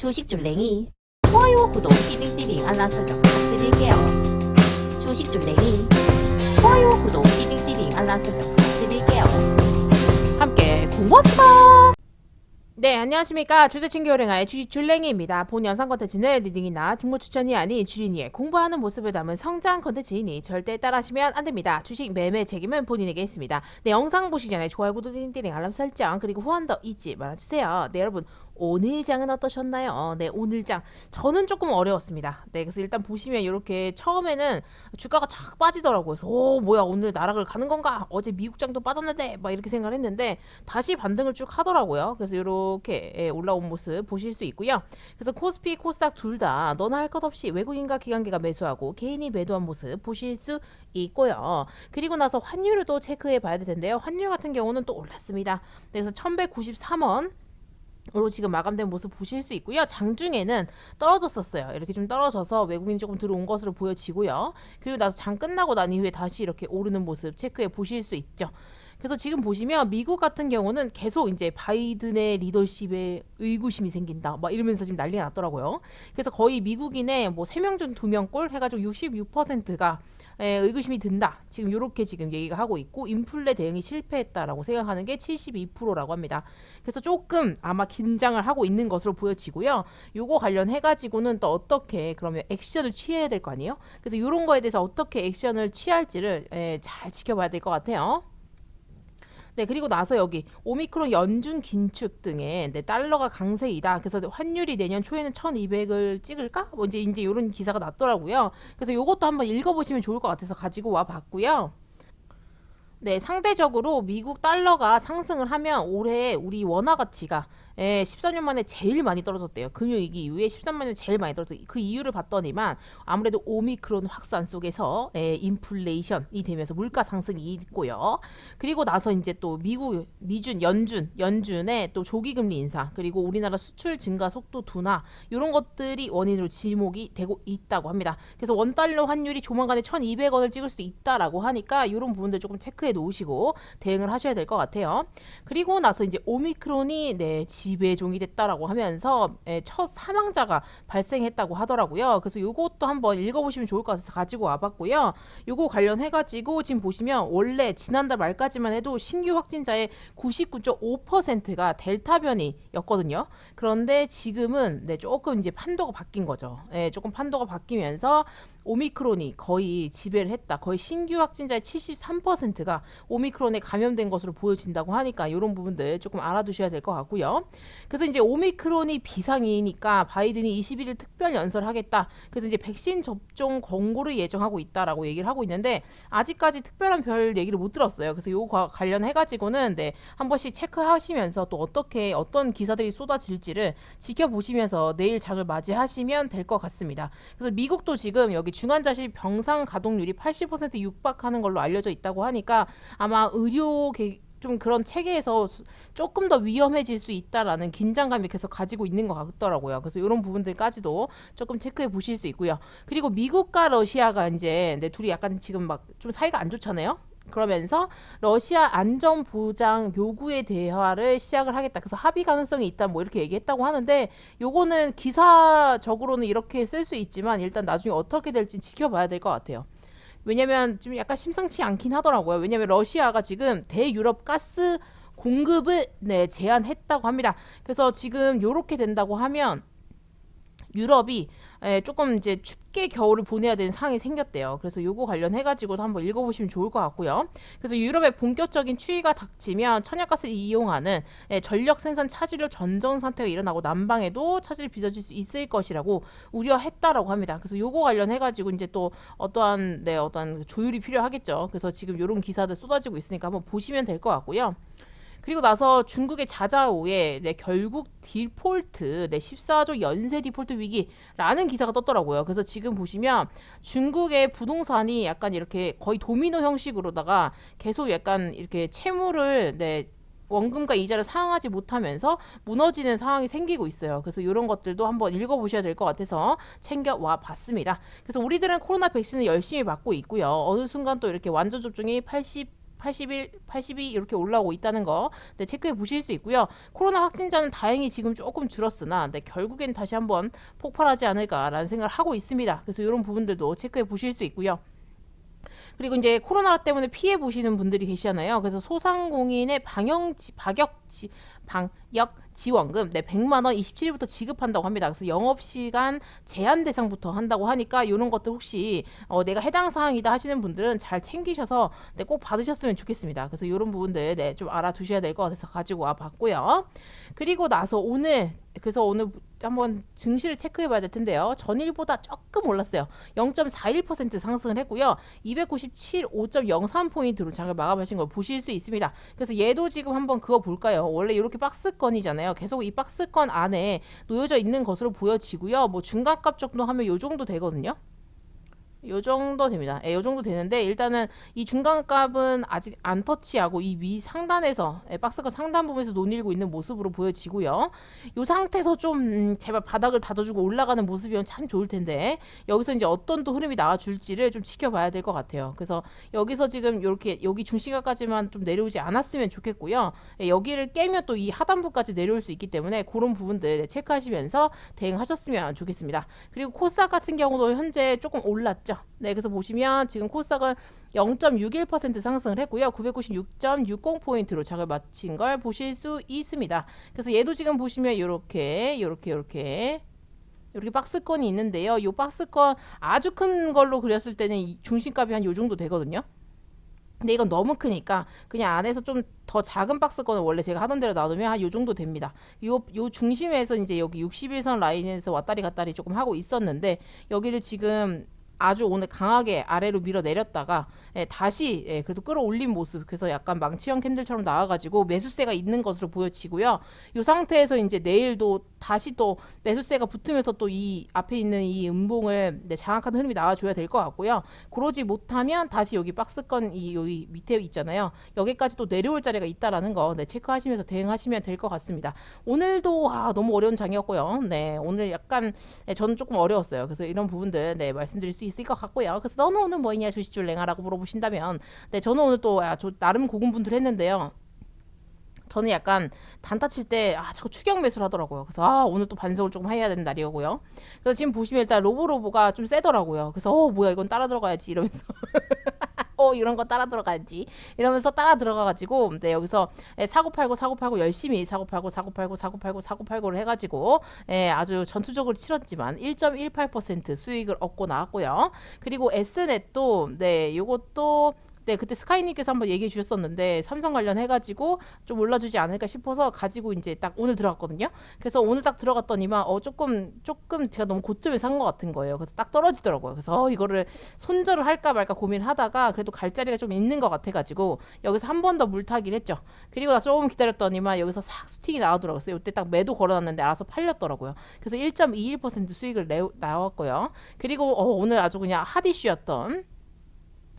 주식 줄랭이 좋아요 구독 띠링띠링 알람 설정 부탁드릴게요 주식 줄랭이 좋아요 구독 띠링띠링 알람 설정 부탁드릴게요 함께 공부합시다 네, 안녕하십니까. 주제친교 요랭아의 주식 줄랭이입니다. 본 영상 컨텐츠는 리딩이나 정보 추천이 아닌 주린이의 공부하는 모습을 담은 성장 컨텐츠이니 절대 따라하시면 안 됩니다. 주식 매매 책임은 본인에게 있습니다. 네, 영상 보시기 전에 좋아요, 구독, 띠링띠링, 알람 설정, 그리고 후원 더 잊지 말아주세요. 네, 여러분. 오늘 장은 어떠셨나요? 네, 오늘 장. 저는 조금 어려웠습니다. 네, 그래서 일단 보시면 이렇게 처음에는 주가가 착 빠지더라고요. 그래서, 오, 뭐야, 오늘 나락을 가는 건가? 어제 미국 장도 빠졌는데? 막 이렇게 생각을 했는데, 다시 반등을 쭉 하더라고요. 그래서 이렇게 예, 올라온 모습 보실 수 있고요. 그래서 코스피, 코스닥 둘 다 너나 할 것 없이 외국인과 기관계가 매수하고 개인이 매도한 모습 보실 수 있고요. 그리고 나서 환율을 또 체크해 봐야 될 텐데요. 환율 같은 경우는 또 올랐습니다. 네, 그래서 1193원 으로 지금 마감된 모습 보실 수 있고요. 장중에는 떨어졌었어요. 이렇게 좀 떨어져서 외국인 조금 들어온 것으로 보여지고요. 그리고 나서 장 끝나고 난 이후에 다시 이렇게 오르는 모습 체크해 보실 수 있죠. 그래서 지금 보시면 미국 같은 경우는 계속 이제 바이든의 리더십에 의구심이 생긴다. 막 이러면서 지금 난리가 났더라고요. 그래서 거의 미국인의 뭐 3명 중 2명꼴 해가지고 66%가 에, 의구심이 든다. 지금 이렇게 지금 얘기가 하고 있고 인플레 대응이 실패했다라고 생각하는 게 72%라고 합니다. 그래서 조금 아마 긴장을 하고 있는 것으로 보여지고요. 요거 관련해 가지고는 또 어떻게 그러면 액션을 취해야 될 거 아니에요? 그래서 이런 거에 대해서 어떻게 액션을 취할지를 에, 잘 지켜봐야 될 것 같아요. 네, 그리고 나서 여기 오미크론 연준 긴축 등의 네, 달러가 강세이다. 그래서 환율이 내년 초에는 1,200을 찍을까? 뭐 이제 이제 이런 기사가 났더라고요. 그래서 이것도 한번 읽어 보시면 좋을 것 같아서 가지고 와 봤고요. 네, 상대적으로 미국 달러가 상승을 하면 올해 우리 원화 가치가 예, 13년 만에 제일 많이 떨어졌대요. 금융위기 이후에 13년 만에 제일 많이 떨어졌어요. 그 이유를 봤더니만 아무래도 오미크론 확산 속에서 예, 인플레이션이 되면서 물가 상승이 있고요. 그리고 나서 이제 또 미국, 미준, 연준, 연준의 또 조기 금리 인상 그리고 우리나라 수출 증가 속도 둔화 이런 것들이 원인으로 지목이 되고 있다고 합니다. 그래서 원 달러 환율이 조만간에 1,200원을 찍을 수도 있다라고 하니까 이런 부분들 조금 체크해 놓으시고 대응을 하셔야 될 것 같아요. 그리고 나서 이제 오미크론이 네, 지 배종이 됐다라고 하면서 예, 첫 사망자가 발생했다고 하더라고요. 그래서 요것도 한번 읽어보시면 좋을 것 같아서 가지고 와봤고요. 요거 관련해가지고 지금 보시면 원래 지난달 말까지만 해도 신규 확진자의 99.5%가 델타 변이였거든요. 그런데 지금은 네, 조금 이제 판도가 바뀐 거죠. 예, 조금 판도가 바뀌면서 오미크론이 거의 지배를 했다. 거의 신규 확진자의 73%가 오미크론에 감염된 것으로 보여진다고 하니까 이런 부분들 조금 알아두셔야 될 것 같고요. 그래서 이제 오미크론이 비상이니까 바이든이 21일 특별 연설하겠다. 그래서 이제 백신 접종 권고를 예정하고 있다라고 얘기를 하고 있는데 아직까지 특별한 별 얘기를 못 들었어요. 그래서 요거 관련해 가지고는 네, 한 번씩 체크하시면서 또 어떻게 어떤 기사들이 쏟아질지를 지켜보시면서 내일 장을 맞이하시면 될 것 같습니다. 그래서 미국도 지금 여기 중환자실 병상 가동률이 80% 육박하는 걸로 알려져 있다고 하니까 아마 의료 계, 좀 그런 체계에서 조금 더 위험해질 수 있다라는 긴장감이 계속 가지고 있는 것 같더라고요. 그래서 이런 부분들까지도 조금 체크해 보실 수 있고요. 그리고 미국과 러시아가 이제 네, 둘이 약간 지금 막 좀 사이가 안 좋잖아요. 그러면서 러시아 안전 보장 요구에 대화를 시작을 하겠다. 그래서 합의 가능성이 있다. 뭐 이렇게 얘기했다고 하는데 요거는 기사적으로는 이렇게 쓸 수 있지만 일단 나중에 어떻게 될지 지켜봐야 될 것 같아요. 왜냐면 좀 약간 심상치 않긴 하더라고요. 왜냐면 러시아가 지금 대유럽 가스 공급을 네, 제한했다고 합니다. 그래서 지금 요렇게 된다고 하면 유럽이 에, 조금 이제 춥게 겨울을 보내야 되는 상황이 생겼대요. 그래서 요거 관련해 가지고도 한번 읽어보시면 좋을 것 같고요. 그래서 유럽의 본격적인 추위가 닥치면 천연가스를 이용하는 에, 전력 생산 차질로 전전 상태가 일어나고 난방에도 차질이 빚어질 수 있을 것이라고 우려했다라고 합니다. 그래서 요거 관련해 가지고 이제 또 어떠한 네 어떠한 조율이 필요하겠죠. 그래서 지금 요런 기사들 쏟아지고 있으니까 한번 보시면 될 것 같고요. 그리고 나서 중국의 자자오에 네, 결국 디폴트, 네, 14조 연쇄 디폴트 위기라는 기사가 떴더라고요. 그래서 지금 보시면 중국의 부동산이 약간 이렇게 거의 도미노 형식으로다가 계속 약간 이렇게 채무를 네, 원금과 이자를 상환하지 못하면서 무너지는 상황이 생기고 있어요. 그래서 이런 것들도 한번 읽어보셔야 될 것 같아서 챙겨와 봤습니다. 그래서 우리들은 코로나 백신을 열심히 맞고 있고요. 어느 순간 또 이렇게 완전 접종이 80 81, 82 이렇게 올라오고 있다는 거 네, 체크해 보실 수 있고요. 코로나 확진자는 다행히 지금 조금 줄었으나 네, 결국엔 다시 한번 폭발하지 않을까라는 생각을 하고 있습니다. 그래서 이런 부분들도 체크해 보실 수 있고요. 그리고 이제 코로나 때문에 피해 보시는 분들이 계시잖아요. 그래서 소상공인의 방역 지, 방역 지, 방역 지원금 네 100만 원 27일부터 지급한다고 합니다. 그래서 영업 시간 제한 대상부터 한다고 하니까 이런 것들 혹시 어, 내가 해당 사항이다 하시는 분들은 잘 챙기셔서 네, 꼭 받으셨으면 좋겠습니다. 그래서 이런 부분들 네, 좀 알아두셔야 될 것 같아서 가지고 와 봤고요. 그리고 나서 오늘 그래서 오늘 한번 증시를 체크해 봐야 될 텐데요. 전일보다 조금 올랐어요. 0.41% 상승을 했고요. 297 5.03포인트로 장을 마감하신 걸 보실 수 있습니다. 그래서 얘도 지금 한번 그거 볼까요? 원래 이렇게 박스권이잖아요. 계속 이 박스권 안에 놓여져 있는 것으로 보여지고요. 뭐 중간값 정도 하면 요 정도 되거든요. 요 정도 됩니다. 예, 요 정도 되는데 일단은 이 중간 값은 아직 안 터치하고 이 위 상단에서 예, 박스권 상단 부분에서 논일고 있는 모습으로 보여지고요. 요 상태에서 좀 음, 제발 바닥을 다져주고 올라가는 모습이면 참 좋을 텐데 여기서 이제 어떤 또 흐름이 나와줄지를 좀 지켜봐야 될 것 같아요. 그래서 여기서 지금 이렇게 여기 중시가까지만 좀 내려오지 않았으면 좋겠고요. 예, 여기를 깨면 또 이 하단부까지 내려올 수 있기 때문에 그런 부분들 네, 체크하시면서 대응하셨으면 좋겠습니다. 그리고 코스닥 같은 경우도 현재 조금 올랐죠. 네, 그래서 보시면 지금 코스닥은 0.61% 상승을 했고요. 996.60포인트로 장을 마친 걸 보실 수 있습니다. 그래서 얘도 지금 보시면 이렇게 이렇게 이렇게 이렇게 박스권이 있는데요. 이 박스권 아주 큰 걸로 그렸을 때는 이 중심값이 한 요 정도 되거든요. 근데 이건 너무 크니까 그냥 안에서 좀 더 작은 박스권을 원래 제가 하던 대로 놔두면 한 요 정도 됩니다. 요, 요 중심에서 이제 여기 61선 라인에서 왔다리 갔다리 조금 하고 있었는데 여기를 지금 아주 오늘 강하게 아래로 밀어 내렸다가 예, 다시 예, 그래도 끌어올린 모습 그래서 약간 망치형 캔들처럼 나와가지고 매수세가 있는 것으로 보여지고요. 이 상태에서 이제 내일도 다시 또 매수세가 붙으면서 또 이 앞에 있는 이 음봉을 네, 장악하는 흐름이 나와줘야 될 것 같고요. 그러지 못하면 다시 여기 박스권 이 여기 밑에 있잖아요. 여기까지 또 내려올 자리가 있다라는 거 네, 체크하시면서 대응하시면 될 것 같습니다. 오늘도 아, 너무 어려운 장이었고요. 네, 오늘 약간 네, 저는 조금 어려웠어요. 그래서 이런 부분들 네, 말씀드릴 수 있을 것 같고요. 그래서 너는 오늘 뭐냐 주식줄 랭아라고 물어보신다면 네, 저는 오늘 또 아, 저 나름 고군분투를 했는데요. 저는 약간 단타 칠 때 아 자꾸 추격 매수를 하더라고요. 그래서 아 오늘 또 반성을 조금 해야 되는 날이고요. 그래서 지금 보시면 일단 로보로보가 좀 세더라고요. 그래서 어 뭐야 이건 따라 들어가야지 이러면서 어 이런 거 따라 들어가야지 이러면서 따라 들어가가지고 네 여기서 예, 사고 팔고 사고 팔고 열심히 사고 팔고 사고 팔고 사고 팔고 사고 팔고를 해가지고 예, 아주 전투적으로 치렀지만 1.18% 수익을 얻고 나왔고요. 그리고 S넷도 네 요것도 네, 그때 스카이님께서 한번 얘기해 주셨었는데 삼성 관련 해 가지고 좀 올라주지 않을까 싶어서 가지고 이제 딱 오늘 들어갔거든요. 그래서 오늘 딱 들어갔더니만 어 조금 조금 제가 너무 고점에 산 것 같은 거예요. 그래서 딱 떨어지더라고요. 그래서 어, 이거를 손절을 할까 말까 고민하다가 그래도 갈 자리가 좀 있는 것 같아 가지고 여기서 한 번 더 물타기를 했죠. 그리고 나서 조금 기다렸더니만 여기서 싹 수틱이 나오더라고요. 그래서 이때 딱 매도 걸어놨는데 알아서 팔렸더라고요. 그래서 1.21% 수익을 내, 나왔고요. 그리고 어, 오늘 아주 그냥 핫 이슈였던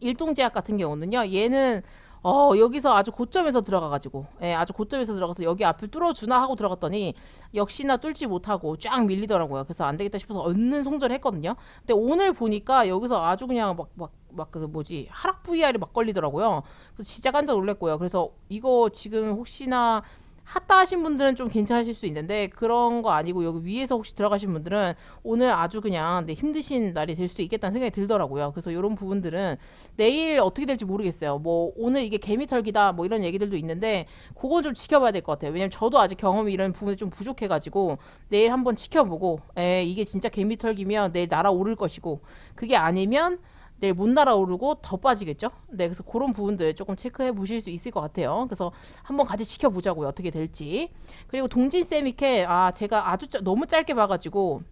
일동제약 같은 경우는요. 얘는 어 여기서 아주 고점에서 들어가가지고 예 아주 고점에서 들어가서 여기 앞을 뚫어주나 하고 들어갔더니 역시나 뚫지 못하고 쫙 밀리더라고요. 그래서 안 되겠다 싶어서 얼른 송절했거든요. 근데 오늘 보니까 여기서 아주 그냥 막 막 막 그 뭐지 하락 VR이 막 걸리더라고요. 그래서 진짜 깜짝 놀랐고요. 그래서 이거 지금 혹시나 핫다 하신 분들은 좀 괜찮으실 수 있는데 그런 거 아니고 여기 위에서 혹시 들어가신 분들은 오늘 아주 그냥 네, 힘드신 날이 될 수도 있겠다는 생각이 들더라고요. 그래서 이런 부분들은 내일 어떻게 될지 모르겠어요. 뭐 오늘 이게 개미털기다 뭐 이런 얘기들도 있는데 그건 좀 지켜봐야 될 것 같아요. 왜냐면 저도 아직 경험이 이런 부분이 좀 부족해가지고 내일 한번 지켜보고 에 이게 진짜 개미털기면 내일 날아오를 것이고 그게 아니면 내일 못 날아오르고 더 빠지겠죠? 네, 그래서 그런 부분들 조금 체크해 보실 수 있을 것 같아요. 그래서 한번 같이 지켜보자고요. 어떻게 될지. 그리고 동진 세미케, 아, 제가 아주 짜, 너무 짧게 봐가지고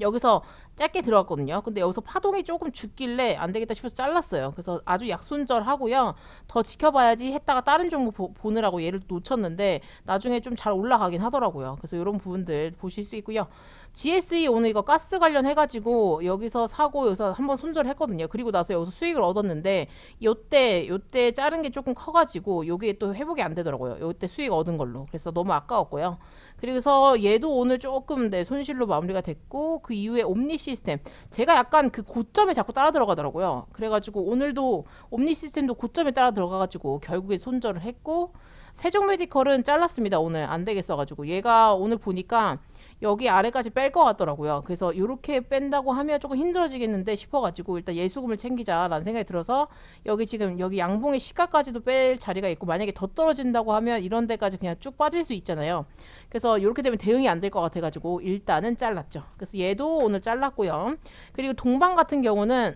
여기서 짧게 들어갔거든요. 근데 여기서 파동이 조금 죽길래 안 되겠다 싶어서 잘랐어요. 그래서 아주 약손절하고요. 더 지켜봐야지 했다가 다른 종목 보, 보느라고 얘를 놓쳤는데 나중에 좀 잘 올라가긴 하더라고요. 그래서 이런 부분들 보실 수 있고요. GSE 오늘 이거 가스 관련 해가지고 여기서 사고 여기서 한번 손절했거든요. 그리고 나서 여기서 수익을 얻었는데 요때 요때 자른 게 조금 커가지고 요게 또 회복이 안 되더라고요. 요때 수익 얻은 걸로. 그래서 너무 아까웠고요. 그래서 얘도 오늘 조금 네, 손실로 마무리가 됐고 그 이후에 옴니 시스템 제가 약간 그 고점에 자꾸 따라 들어가더라고요. 그래가지고 오늘도 옴니 시스템도 고점에 따라 들어가가지고 결국에 손절을 했고 세종 메디컬은 잘랐습니다. 오늘 안 되겠어가지고 얘가 오늘 보니까 여기 아래까지 뺄 것 같더라고요. 그래서 이렇게 뺀다고 하면 조금 힘들어지겠는데 싶어가지고 일단 예수금을 챙기자라는 생각이 들어서 여기 지금 여기 양봉의 시가까지도 뺄 자리가 있고 만약에 더 떨어진다고 하면 이런 데까지 그냥 쭉 빠질 수 있잖아요. 그래서 이렇게 되면 대응이 안 될 것 같아가지고 일단은 잘랐죠. 그래서 얘도 오늘 잘랐고요. 그리고 동방 같은 경우는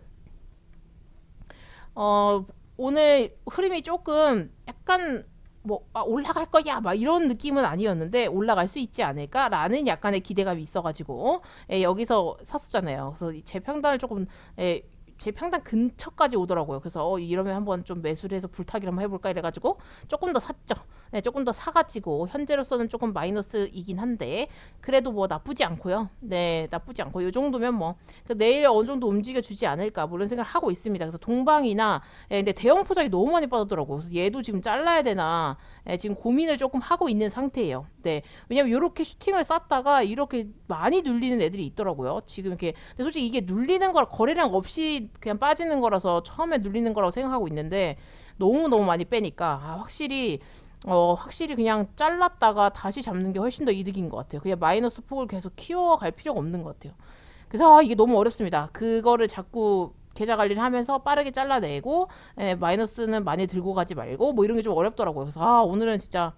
어 오늘 흐름이 조금 약간 뭐 아, 올라갈 거야 막 이런 느낌은 아니었는데 올라갈 수 있지 않을까라는 약간의 기대감이 있어가지고 예, 여기서 샀었잖아요. 그래서 이 재평단을 조금 예, 재평단 근처까지 오더라고요. 그래서 어, 이러면 한번 좀 매수를 해서 불타기를 한번 해볼까 이래가지고 조금 더 샀죠. 네, 조금 더 사가지고 현재로서는 조금 마이너스이긴 한데 그래도 뭐 나쁘지 않고요. 네, 나쁘지 않고 요 정도면 뭐그 내일 어느 정도 움직여 주지 않을까 뭐 이런 생각을 하고 있습니다. 그래서 동방이나 예, 근데 대형 포장이 너무 많이 빠졌더라고요. 그래서 얘도 지금 잘라야 되나 예, 지금 고민을 조금 하고 있는 상태예요. 네, 왜냐면 이렇게 슈팅을 쌌다가 이렇게 많이 눌리는 애들이 있더라고요. 지금 이렇게 근데 솔직히 이게 눌리는 거 거래량 없이 그냥 빠지는 거라서 처음에 눌리는 거라고 생각하고 있는데 너무 너무 많이 빼니까 아, 확실히 어 확실히 그냥 잘랐다가 다시 잡는 게 훨씬 더 이득인 것 같아요. 그냥 마이너스 폭을 계속 키워갈 필요가 없는 것 같아요. 그래서 아, 이게 너무 어렵습니다. 그거를 자꾸 계좌 관리를 하면서 빠르게 잘라내고 에, 마이너스는 많이 들고 가지 말고 뭐 이런 게 좀 어렵더라고요. 그래서 아 오늘은 진짜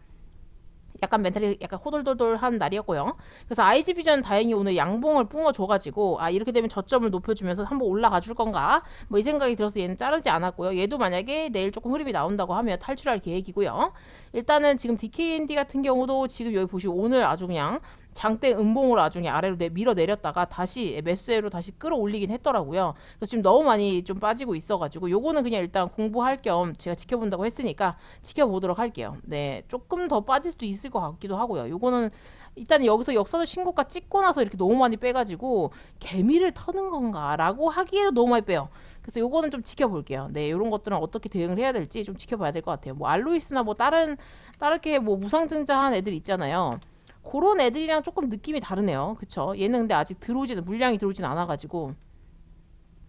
약간 멘탈이 약간 호돌도돌한 날이었고요. 그래서 IG비전 다행히 오늘 양봉을 뿜어줘가지고 아 이렇게 되면 저점을 높여주면서 한번 올라가 줄 건가 뭐 이 생각이 들어서 얘는 자르지 않았고요. 얘도 만약에 내일 조금 흐름이 나온다고 하면 탈출할 계획이고요. 일단은 지금 DKND 같은 경우도 지금 여기 보시고 오늘 아주 그냥 장대 음봉으로 그냥 아래로 내, 밀어 내렸다가 다시 매수세로 다시 끌어올리긴 했더라고요. 그래서 지금 너무 많이 좀 빠지고 있어가지고 요거는 그냥 일단 공부할 겸 제가 지켜본다고 했으니까 지켜보도록 할게요. 네, 조금 더 빠질 수도 있을 것 같기도 하고요. 요거는 일단 여기서 역사적 신고가 찍고 나서 이렇게 너무 많이 빼가지고 개미를 터는 건가라고 하기에도 너무 많이 빼요. 그래서 요거는 좀 지켜볼게요. 네, 요런 것들은 어떻게 대응을 해야 될지 좀 지켜봐야 될 것 같아요. 뭐 알로이스나 뭐 다른 다르게 뭐 무상증자한 애들 있잖아요. 그런 애들이랑 조금 느낌이 다르네요. 그쵸? 얘는 근데 아직 들어오지는 물량이 들어오진 않아가지고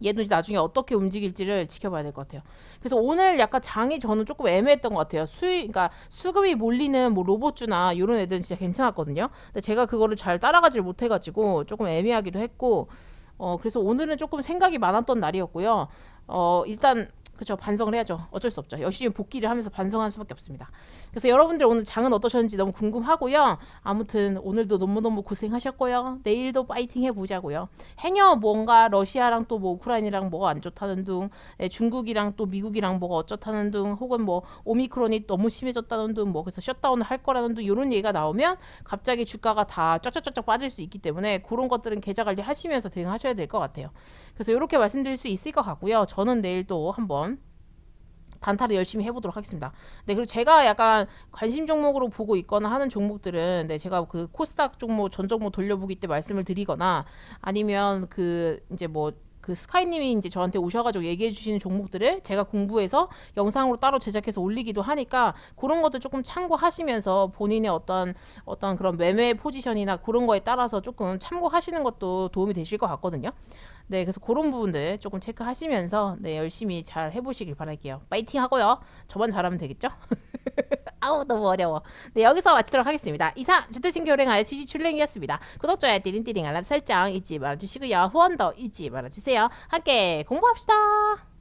얘도 나중에 어떻게 움직일지를 지켜봐야 될 것 같아요. 그래서 오늘 약간 장이 저는 조금 애매했던 것 같아요. 수익, 그러니까 수급이 몰리는 뭐 로봇주나 이런 애들은 진짜 괜찮았거든요. 근데 제가 그거를 잘 따라가지를 못해가지고 조금 애매하기도 했고, 어 그래서 오늘은 조금 생각이 많았던 날이었고요. 어 일단 그쵸 반성을 해야죠. 어쩔 수 없죠. 열심히 복귀를 하면서 반성할 수밖에 없습니다. 그래서 여러분들 오늘 장은 어떠셨는지 너무 궁금하고요. 아무튼 오늘도 너무너무 고생하셨고요. 내일도 파이팅 해보자고요. 행여 뭔가 러시아랑 또 뭐 우크라이나랑 뭐가 안 좋다는 둥, 예, 중국이랑 또 미국이랑 뭐가 어쩌다는 둥, 혹은 뭐 오미크론이 너무 심해졌다는 둥, 뭐 그래서 셧다운을 할 거라는 둥 이런 얘기가 나오면 갑자기 주가가 다 쩍쩍쩍쩍 빠질 수 있기 때문에 그런 것들은 계좌 관리 하시면서 대응하셔야 될 것 같아요. 그래서 이렇게 말씀드릴 수 있을 것 같고요. 저는 내일 또 한번 단타를 열심히 해보도록 하겠습니다. 네, 그리고 제가 약간 관심 종목으로 보고 있거나 하는 종목들은 네, 제가 그 코스닥 종목 전 종목 돌려보기 때 말씀을 드리거나 아니면 그 이제 뭐그 스카이님이 이제 저한테 오셔가지고 얘기해 주시는 종목들을 제가 공부해서 영상으로 따로 제작해서 올리기도 하니까 그런 것들 조금 참고하시면서 본인의 어떤 어떤 그런 매매 포지션이나 그런 거에 따라서 조금 참고하시는 것도 도움이 되실 것 같거든요. 네, 그래서 그런 부분들 조금 체크하시면서 네 열심히 잘 해보시길 바랄게요. 파이팅 하고요. 저만 잘하면 되겠죠? 아우 너무 어려워. 네 여기서 마치도록 하겠습니다. 이상 주택신교랭아의 취지 출랭이었습니다. 구독 좋아요 띠링띠링 알람 설정 잊지 말아주시고요. 후원도 잊지 말아주세요. 함께 공부합시다.